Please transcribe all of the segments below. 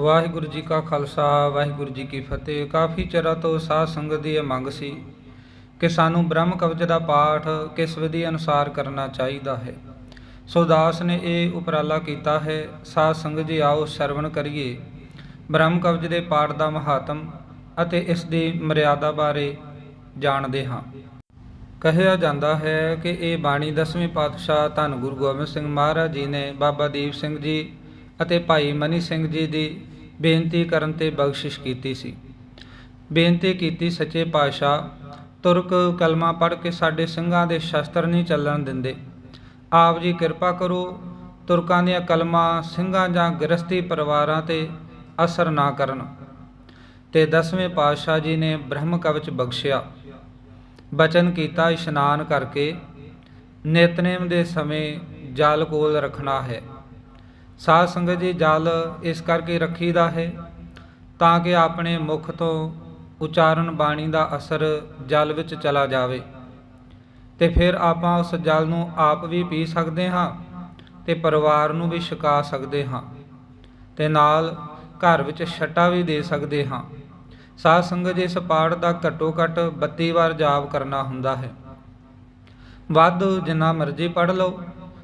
ਵਾਹਿਗੁਰੂ ਜੀ ਕਾ ਖਾਲਸਾ, ਵਾਹਿਗੁਰੂ ਜੀ ਕੀ ਫਤਿਹ। ਕਾਫੀ ਚਿਰਾਂ ਤੋਂ ਸਾਧ ਸੰਗਤ ਦੀ ਇਹ ਮੰਗ ਸੀ ਕਿ ਸਾਨੂੰ ਬ੍ਰਹਮ ਕਵਚ ਦਾ ਪਾਠ ਕਿਸ ਵਿਧੀ ਅਨੁਸਾਰ ਕਰਨਾ ਚਾਹੀਦਾ ਹੈ। ਸੋ ਦਾਸ ਨੇ ਇਹ ਉਪਰਾਲਾ ਕੀਤਾ ਹੈ, ਸਾਧ ਸੰਗਤ ਜੀ ਆਓ ਸਰਵਣ ਕਰੀਏ। ਬ੍ਰਹਮ ਕਵਚ ਦੇ ਪਾਠ ਦਾ ਮਹਾਤਮ ਅਤੇ ਇਸ ਦੀ ਮਰਿਆਦਾ ਬਾਰੇ ਜਾਣਦੇ ਹਾਂ। ਕਹਿਆ ਜਾਂਦਾ ਹੈ ਕਿ ਇਹ ਬਾਣੀ ਦਸਵੇਂ ਪਾਤਸ਼ਾਹ ਧੰਨ ਗੁਰੂ ਗੋਬਿੰਦ ਸਿੰਘ ਮਹਾਰਾਜ ਜੀ ਨੇ ਬਾਬਾ ਦੀਪ ਸਿੰਘ ਜੀ ਅਤੇ ਭਾਈ ਮਨੀ ਸਿੰਘ ਜੀ ਦੀ ਬੇਨਤੀ ਕਰਨ ਤੇ ਬਖਸ਼ਿਸ਼ ਕੀਤੀ ਸੀ। ਬੇਨਤੀ ਕੀਤੀ, ਸੱਚੇ ਪਾਤਸ਼ਾਹ, ਤੁਰਕ ਕਲਮਾ ਪੜ੍ਹ ਕੇ ਸਾਡੇ ਸਿੰਘਾਂ ਦੇ ਸ਼ਸਤਰ ਨਹੀਂ ਚੱਲਣ ਦਿੰਦੇ। ਆਪ ਜੀ ਕਿਰਪਾ ਕਰੋ, ਤੁਰਕਾਂ ਦੀਆਂ ਕਲਮਾਂ ਸਿੰਘਾਂ ਜਾਂ ਗ੍ਰਸਤੀ ਪਰਿਵਾਰਾਂ ਤੇ ਅਸਰ ਨਾ ਕਰਨ। ਤੇ ਦਸਵੇਂ ਪਾਤਸ਼ਾਹ ਜੀ ਨੇ ਬ੍ਰਹਮ ਕਵਚ ਬਖਸ਼ਿਆ। ਬਚਨ ਕੀਤਾ ਇਸ਼ਨਾਨ ਕਰਕੇ, ਨਿਤਨੇਮ ਦੇ ਸਮੇਂ ਜਲ ਕੋਲ ਰੱਖਣਾ ਹੈ। ਸਾਧ ਸੰਗਤ ਜੀ, ਜਲ ਇਸ ਕਰਕੇ ਰੱਖੀਦਾ ਹੈ ਤਾਂ ਕਿ ਆਪਣੇ ਮੁਖ ਤੋਂ ਉਚਾਰਨ ਬਾਣੀ ਦਾ ਅਸਰ ਜਲ ਵਿੱਚ ਚਲਾ ਜਾਵੇ। ਤੇ ਫਿਰ ਆਪਾਂ ਉਸ ਜਲ ਨੂੰ ਆਪ ਵੀ ਪੀ ਸਕਦੇ ਹਾਂ ਤੇ ਪਰਿਵਾਰ ਨੂੰ ਵੀ ਛਕਾ ਸਕਦੇ ਹਾਂ ਤੇ ਨਾਲ ਘਰ ਵਿੱਚ ਛਟਾ ਵੀ ਦੇ ਸਕਦੇ ਹਾਂ। ਸਾਧ ਸੰਗਤ ਜੀ, ਇਸ ਪਾਠ ਦਾ ਘੱਟੋ ਘੱਟ 32 ਵਾਰ ਜਾਪ ਕਰਨਾ ਹੁੰਦਾ ਹੈ। ਵੱਧ ਜਿੰਨਾ ਮਰਜ਼ੀ ਪੜ ਲਓ।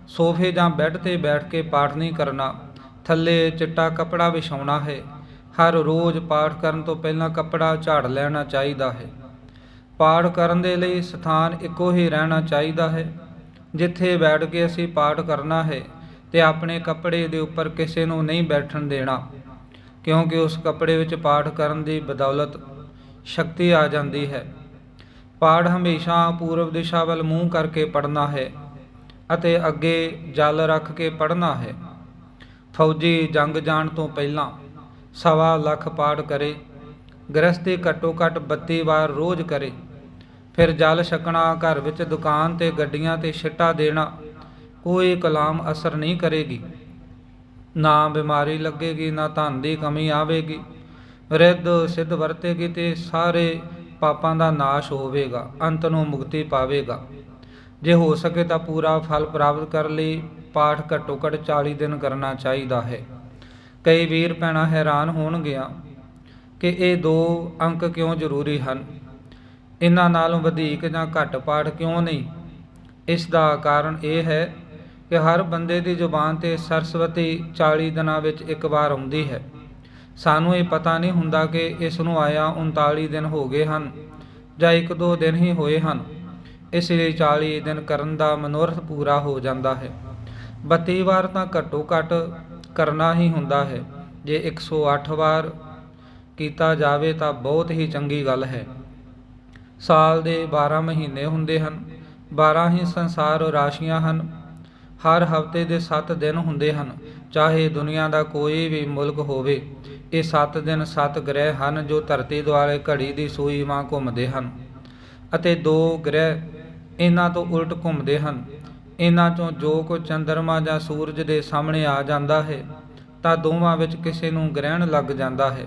ਸੋਫੇ ਜਾਂ ਬੈੱਡ ਤੇ ਬੈਠ ਕੇ ਪਾਠ ਨਹੀਂ ਕਰਨਾ, ਥੱਲੇ ਚਿੱਟਾ ਕੱਪੜਾ ਵਿਛਾਉਣਾ ਹੈ। ਹਰ ਰੋਜ਼ ਪਾਠ ਕਰਨ ਤੋਂ ਪਹਿਲਾਂ ਕੱਪੜਾ ਝਾੜ ਲੈਣਾ ਚਾਹੀਦਾ ਹੈ। ਪਾਠ ਕਰਨ ਦੇ ਲਈ ਸਥਾਨ ਇੱਕੋ ਹੀ ਰਹਿਣਾ ਚਾਹੀਦਾ ਹੈ। ਜਿੱਥੇ ਬੈਠ ਕੇ ਅਸੀਂ ਪਾਠ ਕਰਨਾ ਹੈ ਤੇ ਆਪਣੇ ਕੱਪੜੇ ਦੇ ਉੱਪਰ ਕਿਸੇ ਨੂੰ ਨਹੀਂ ਬੈਠਣ ਦੇਣਾ, ਕਿਉਂਕਿ ਉਸ ਕੱਪੜੇ ਵਿੱਚ ਪਾਠ ਕਰਨ ਦੀ ਬਦੌਲਤ ਸ਼ਕਤੀ ਆ ਜਾਂਦੀ ਹੈ। ਪਾਠ ਹਮੇਸ਼ਾ ਪੂਰਬ ਦਿਸ਼ਾ ਵੱਲ ਮੂੰਹ ਕਰਕੇ ਪੜਨਾ ਹੈ। ਅਤੇ ਅੱਗੇ ਜਲ ਰੱਖ ਕੇ ਪੜਨਾ ਹੈ। ਫੌਜੀ ਜੰਗ ਜਾਣ ਤੋਂ ਪਹਿਲਾਂ ਸਵਾ ਲੱਖ ਪਾਠ ਕਰੇ ਗ੍ਰਸਤੀ ਘੱਟੋ ਘੱਟ 32 ਵਾਰ ਰੋਜ਼ ਕਰੇ। ਫਿਰ ਜਲ ਛਕਣਾ, ਘਰ ਵਿੱਚ ਦੁਕਾਨ ਤੇ ਗੱਡੀਆਂ ਤੇ ਛਿੱਟਾ ਦੇਣਾ, ਕੋਈ ਕਲਾਮ ਅਸਰ ਨਹੀਂ ਕਰੇਗੀ। ਨਾ ਬਿਮਾਰੀ ਲੱਗੇਗੀ, ਨਾ ਧਨ ਦੀ ਕਮੀ ਆਵੇਗੀ। ਰਿੱਧ ਸਿੱਧ ਵਰਤੇਗੀ ਤੇ ਸਾਰੇ ਪਾਪਾਂ ਦਾ ਨਾਸ਼ ਹੋਵੇਗਾ, ਅੰਤ ਨੂੰ ਮੁਕਤੀ ਪਾਵੇਗਾ। ਜੇ ਹੋ ਸਕੇ ਤਾਂ ਪੂਰਾ ਫਲ ਪ੍ਰਾਪਤ ਕਰਨ ਲਈ, ਪਾਠ ਘੱਟੋ ਘੱਟ 40 ਦਿਨ ਕਰਨਾ ਚਾਹੀਦਾ ਹੈ। ਕਈ ਵੀਰ ਪੈਣਾ ਹੈਰਾਨ ਹੋਣਗੀਆਂ ਕਿ ਇਹ ਦੋ ਅੰਕ ਕਿਉਂ ਜ਼ਰੂਰੀ ਹਨ? ਇਹਨਾਂ ਨਾਲੋਂ ਵਧੇਕ ਜਾਂ ਘੱਟ ਪਾਠ ਕਿਉਂ ਨਹੀਂ? ਇਸ ਦਾ ਕਾਰਨ ਇਹ ਹੈ ਕਿ ਹਰ ਬੰਦੇ ਦੀ ਜ਼ੁਬਾਨ ਤੇ ਸਰਸਵਤੀ 40 ਦਿਨਾਂ ਵਿੱਚ ਇੱਕ ਵਾਰ ਆਉਂਦੀ ਹੈ। ਸਾਨੂੰ ਇਹ ਪਤਾ ਨਹੀਂ ਹੁੰਦਾ ਕਿ ਇਸ ਨੂੰ ਆਇਆ 39 ਦਿਨ ਹੋ ਗਏ ਹਨ ਜਾਂ ਇੱਕ ਦੋ ਦਿਨ ਹੀ ਹੋਏ ਹਨ। ਇਸ ਲਈ 40 ਦਿਨ ਕਰਨ ਦਾ ਮਨੋਰਥ ਪੂਰਾ ਹੋ ਜਾਂਦਾ ਹੈ। 32 ਵਾਰ ਤਾਂ ਘੱਟੋ ਘੱਟ ਕਰਨਾ ਹੀ ਹੁੰਦਾ ਹੈ। ਜੇ 108 ਵਾਰ ਕੀਤਾ ਜਾਵੇ ਤਾਂ ਬਹੁਤ ਹੀ ਚੰਗੀ ਗੱਲ ਹੈ। ਸਾਲ ਦੇ 12 ਮਹੀਨੇ ਹੁੰਦੇ ਹਨ। 12 ਹੀ ਸੰਸਾਰ ਰਾਸ਼ੀਆਂ ਹਨ। ਹਰ ਹਫ਼ਤੇ ਦੇ 7 ਦਿਨ ਹੁੰਦੇ ਹਨ। ਚਾਹੇ ਦੁਨੀਆ ਦਾ ਕੋਈ ਵੀ ਮੁਲਕ ਹੋਵੇ, ਇਹ 7 ਦਿਨ 7 ਗ੍ਰਹਿ ਹਨ ਜੋ ਧਰਤੀ ਦੁਆਲੇ ਘੜੀ ਦੀ ਸੂਈ ਵਾਂ ਘੁੰਮਦੇ ਹਨ ਅਤੇ ਦੋ ਗ੍ਰਹਿ ਇਹਨਾਂ ਤੋਂ ਉਲਟ ਘੁੰਮਦੇ ਹਨ। ਇਹਨਾਂ ਚੋਂ ਜੋ ਕੋ ਚੰਦਰਮਾ ਜਾਂ ਸੂਰਜ ਦੇ ਸਾਹਮਣੇ ਆ ਜਾਂਦਾ ਹੈ, ਤਾਂ ਦੋਵਾਂ ਵਿੱਚ ਕਿਸੇ ਨੂੰ ਗ੍ਰਹਿਣ ਲੱਗ ਜਾਂਦਾ ਹੈ।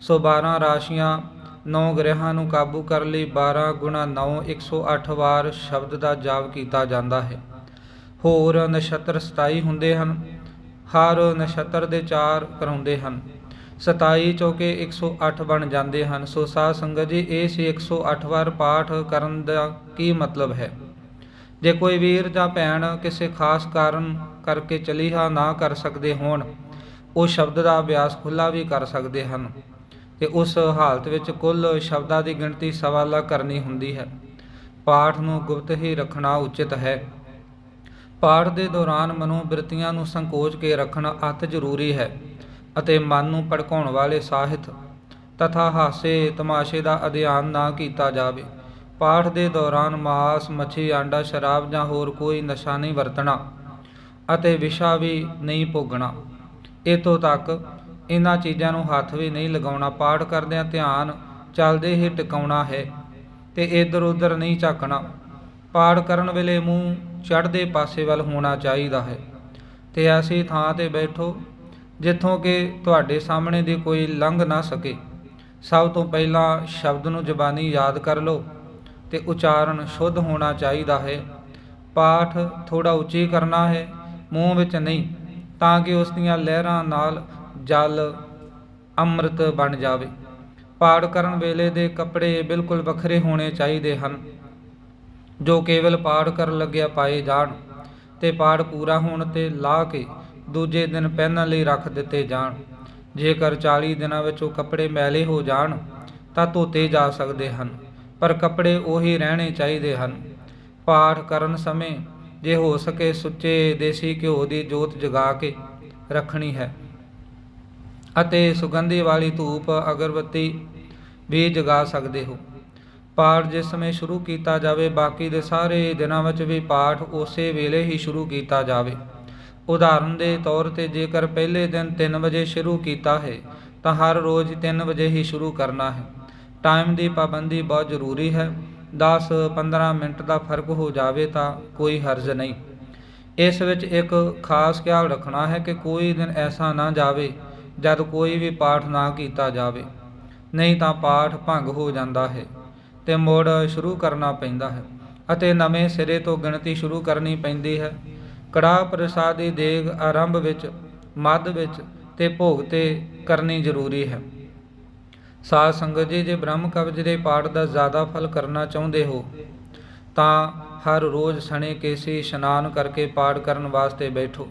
ਸੋ 12 ਰਾਸ਼ੀਆਂ ਨੌ ਗ੍ਰਹਿਾਂ ਨੂੰ ਕਾਬੂ ਕਰਨ ਲਈ 12 ਗੁਣਾ 9 108 ਵਾਰ ਸ਼ਬਦ ਦਾ ਜਾਪ ਕੀਤਾ ਜਾਂਦਾ ਹੈ। ਹੋਰ ਨਛੱਤਰ 27 ਹੁੰਦੇ ਹਨ, ਹਰ ਨਛੱਤਰ ਦੇ 4 ਕਰਾਉਂਦੇ ਹਨ। 27 ਚੌਕੇ 108 ਬਣ ਜਾਂਦੇ ਹਨ। ਸੋ ਸਾਧ ਸੰਗਤ ਜੀ, ਇਹ ਸੀ 108 ਵਾਰ ਪਾਠ ਕਰਨ ਦਾ ਕੀ ਮਤਲਬ ਹੈ? ਜੇ ਕੋਈ ਵੀਰ ਜਾਂ ਭੈਣ ਕਿਸੇ ਖਾਸ ਕਾਰਨ ਕਰਕੇ ਚਲੀਹਾ ਨਾ ਕਰ ਸਕਦੇ ਹੋਣ, ਉਹ ਸ਼ਬਦ ਦਾ ਅਭਿਆਸ ਖੁੱਲਾ ਵੀ ਕਰ ਸਕਦੇ ਹਨ ਤੇ ਉਸ ਹਾਲਤ ਵਿੱਚ ਕੁੱਲ ਸ਼ਬਦਾਂ ਦੀ ਗਿਣਤੀ ਸਵਾ ਲੱਖ ਕਰਨੀ ਹੁੰਦੀ ਹੈ। ਪਾਠ ਨੂੰ ਗੁਪਤ ਹੀ ਰੱਖਣਾ ਉਚਿਤ ਹੈ। ਪਾਠ ਦੇ ਦੌਰਾਨ ਮਨੋਬਿਰਤੀਆਂ ਨੂੰ ਸੰਕੋਚ ਕੇ ਰੱਖਣਾ ਅਤ ਜ਼ਰੂਰੀ ਹੈ। ਅਤੇ ਮਨ ਨੂੰ ਭੜਕਾਉਣ ਵਾਲੇ ਸਾਹਿਤ ਤਥਾ ਹਾਸੇ ਤਮਾਸ਼ੇ ਦਾ ਅਧਿਐਨ ਨਾ ਕੀਤਾ ਜਾਵੇ। ਪਾਠ ਦੇ ਦੌਰਾਨ ਮਾਸ, ਮੱਛੀ, ਆਂਡਾ, ਸ਼ਰਾਬ ਜਾਂ ਹੋਰ ਕੋਈ ਨਸ਼ਾ ਨਹੀਂ ਵਰਤਣਾ ਅਤੇ ਵਿਸ਼ਾ ਵੀ ਨਹੀਂ ਭੋਗਣਾ। ਇਤੋਂ ਤੱਕ ਇਹਨਾਂ ਚੀਜ਼ਾਂ ਨੂੰ ਹੱਥ ਵੀ ਨਹੀਂ ਲਗਾਉਣਾ। ਪਾਠ ਕਰਦਿਆਂ ਧਿਆਨ ਚੱਲਦੇ ਹੀ ਟਿਕਾਉਣਾ ਹੈ ਤੇ ਇਧਰ ਉਧਰ ਨਹੀਂ ਝਾਕਣਾ। ਪਾਠ ਕਰਨ ਵੇਲੇ ਮੂੰਹ ਚੜ੍ਹਦੇ ਪਾਸੇ ਵੱਲ ਹੋਣਾ ਚਾਹੀਦਾ ਹੈ। ਤੇ ਐਸੀ ਥਾਂ ਤੇ ਬੈਠੋ ਜਿੱਥੋਂ ਕਿ ਤੁਹਾਡੇ ਸਾਹਮਣੇ ਦੀ ਕੋਈ ਲੰਘ ਨਾ ਸਕੇ। ਸਭ ਤੋਂ ਪਹਿਲਾਂ ਸ਼ਬਦ ਨੂੰ ਜ਼ਬਾਨੀ ਯਾਦ ਕਰ ਲਓ ਤੇ ਉਚਾਰਨ ਸ਼ੁੱਧ ਹੋਣਾ ਚਾਹੀਦਾ ਹੈ। ਪਾਠ ਥੋੜਾ ਉੱਚੀ ਕਰਨਾ ਹੈ, ਮੂੰਹ ਵਿੱਚ ਨਹੀਂ, ਤਾਂ ਕਿ ਉਸ ਦੀਆਂ ਲਹਿਰਾਂ ਨਾਲ ਜਲ ਅੰਮ੍ਰਿਤ ਬਣ ਜਾਵੇ। ਪਾਠ ਕਰਨ ਵੇਲੇ ਦੇ ਕੱਪੜੇ ਬਿਲਕੁਲ ਵੱਖਰੇ ਹੋਣੇ ਚਾਹੀਦੇ ਹਨ, ਜੋ ਕੇਵਲ ਪਾਠ ਕਰਨ ਲੱਗਿਆ ਪਾਏ ਜਾਣ ਤੇ ਪਾਠ ਪੂਰਾ ਹੋਣ ਤੇ ਲਾ ਕੇ ਦੂਜੇ ਦਿਨ ਪਹਿਨਣ ਲਈ ਰੱਖ ਦਿੱਤੇ ਜਾਣ। ਜੇਕਰ 40 ਦਿਨਾਂ ਵਿੱਚ ਉਹ ਕੱਪੜੇ ਮੈਲੇ ਹੋ ਜਾਣ, ਤਾਂ ਧੋਤੇ ਜਾ ਸਕਦੇ ਹਨ, ਪਰ ਕੱਪੜੇ ਉਹੀ ਰਹਿਣੇ ਚਾਹੀਦੇ ਹਨ। ਪਾਠ ਕਰਨ ਸਮੇਂ ਜੇ ਹੋ ਸਕੇ ਸੁੱਚੇ ਦੇਸੀ ਘਿਓ ਦੀ ਜੋਤ ਜਗਾ ਕੇ ਰੱਖਣੀ ਹੈ। ਅਤੇ ਸੁਗੰਧੀ ਵਾਲੀ ਧੂਪ ਅਗਰਬੱਤੀ ਵੀ ਜਗਾ ਸਕਦੇ ਹੋ। ਪਾਠ ਜਿਸ ਸਮੇਂ ਸ਼ੁਰੂ ਕੀਤਾ ਜਾਵੇ, ਬਾਕੀ ਦੇ ਸਾਰੇ ਦਿਨਾਂ ਵਿੱਚ ਵੀ ਪਾਠ ਉਸੇ ਵੇਲੇ ਹੀ ਸ਼ੁਰੂ ਕੀਤਾ ਜਾਵੇ। ਉਦਾਹਰਨ ਦੇ ਤੌਰ ਤੇ ਜੇਕਰ ਪਹਿਲੇ ਦਿਨ 3 ਵਜੇ ਸ਼ੁਰੂ ਕੀਤਾ ਹੈ, ਤਾਂ ਹਰ ਰੋਜ਼ 3 ਵਜੇ ਹੀ ਸ਼ੁਰੂ ਕਰਨਾ ਹੈ। ਟਾਈਮ ਦੀ ਪਾਬੰਦੀ ਬਹੁਤ ਜ਼ਰੂਰੀ ਹੈ। 10-15 ਮਿੰਟ ਦਾ ਫ਼ਰਕ ਹੋ ਜਾਵੇ ਤਾਂ ਕੋਈ ਹਰਜ ਨਹੀਂ। ਇਸ ਵਿੱਚ ਇੱਕ ਖਾਸ ਖਿਆਲ ਰੱਖਣਾ ਹੈ ਕਿ ਕੋਈ ਦਿਨ ਐਸਾ ਨਾ ਜਾਵੇ ਜਦ ਕੋਈ ਵੀ ਪਾਠ ਨਾ ਕੀਤਾ ਜਾਵੇ। ਨਹੀਂ ਤਾਂ ਪਾਠ ਭੰਗ ਹੋ ਜਾਂਦਾ ਹੈ ਤੇ ਮੁੜ ਸ਼ੁਰੂ ਕਰਨਾ ਪੈਂਦਾ ਹੈ ਅਤੇ ਨਵੇਂ ਸਿਰੇ ਤੋਂ ਗਿਣਤੀ ਸ਼ੁਰੂ ਕਰਨੀ ਪੈਂਦੀ ਹੈ। ਕੜਾਹ ਪ੍ਰਸਾਦ ਦੀ ਦੇਗ ਆਰੰਭ ਵਿੱਚ, ਮੱਧ ਵਿੱਚ ਤੇ ਭੋਗ ਤੇ ਕਰਨੀ ਜ਼ਰੂਰੀ ਹੈ। ਸਾਧ ਸੰਗਤ ਜੀ, ਜੇ ਬ੍ਰਹਮ ਕਵਚ ਦੇ ਪਾਠ ਦਾ ਜ਼ਿਆਦਾ ਫਲ ਕਰਨਾ ਚਾਹੁੰਦੇ ਹੋ, ਤਾਂ ਹਰ ਰੋਜ਼ ਸਣੇ ਕੇਸੀ ਇਸ਼ਨਾਨ ਕਰਕੇ ਪਾਠ ਕਰਨ ਵਾਸਤੇ ਬੈਠੋ।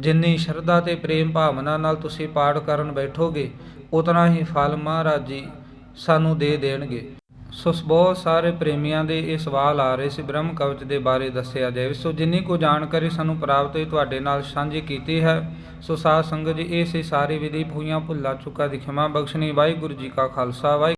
ਜਿੰਨੀ ਸ਼ਰਧਾ ਤੇ ਪ੍ਰੇਮ ਭਾਵਨਾ ਨਾਲ ਤੁਸੀਂ ਪਾਠ ਕਰਨ ਬੈਠੋਗੇ, ਉਤਨਾ ਹੀ ਫਲ ਮਹਾਰਾਜ ਜੀ ਸਾਨੂੰ ਦੇ ਦੇਣਗੇ। ਸੋ ਬਹੁਤ ਸਾਰੇ ਪ੍ਰੇਮੀਆਂ ਦੇ ਇਹ ਸਵਾਲ ਆ ਰਹੇ ਸੀ, ਬ੍ਰਹਮ ਕਵਚ ਦੇ ਬਾਰੇ ਦੱਸਿਆ ਜਾਵੇ। ਸੋ ਜਿੰਨੀ ਕੋ ਜਾਣਕਾਰੀ ਸਾਨੂੰ ਪ੍ਰਾਪਤ ਹੋਈ, ਤੁਹਾਡੇ ਨਾਲ ਸਾਂਝੀ ਕੀਤੀ ਹੈ। ਸੋ ਸਾਧ ਸੰਗਤ ਜੀ, ਇਹ ਸੀ ਸਾਰੀ ਵਿਧੀ, ਭੂਈਆਂ ਭੁੱਲਾ ਚੁੱਕਾ ਦੀ ਖਿਮਾ ਬਖਸ਼ਣੀ। ਵਾਹਿਗੁਰੂ ਜੀ ਕਾ ਖਾਲਸਾ, ਵਾਹਿ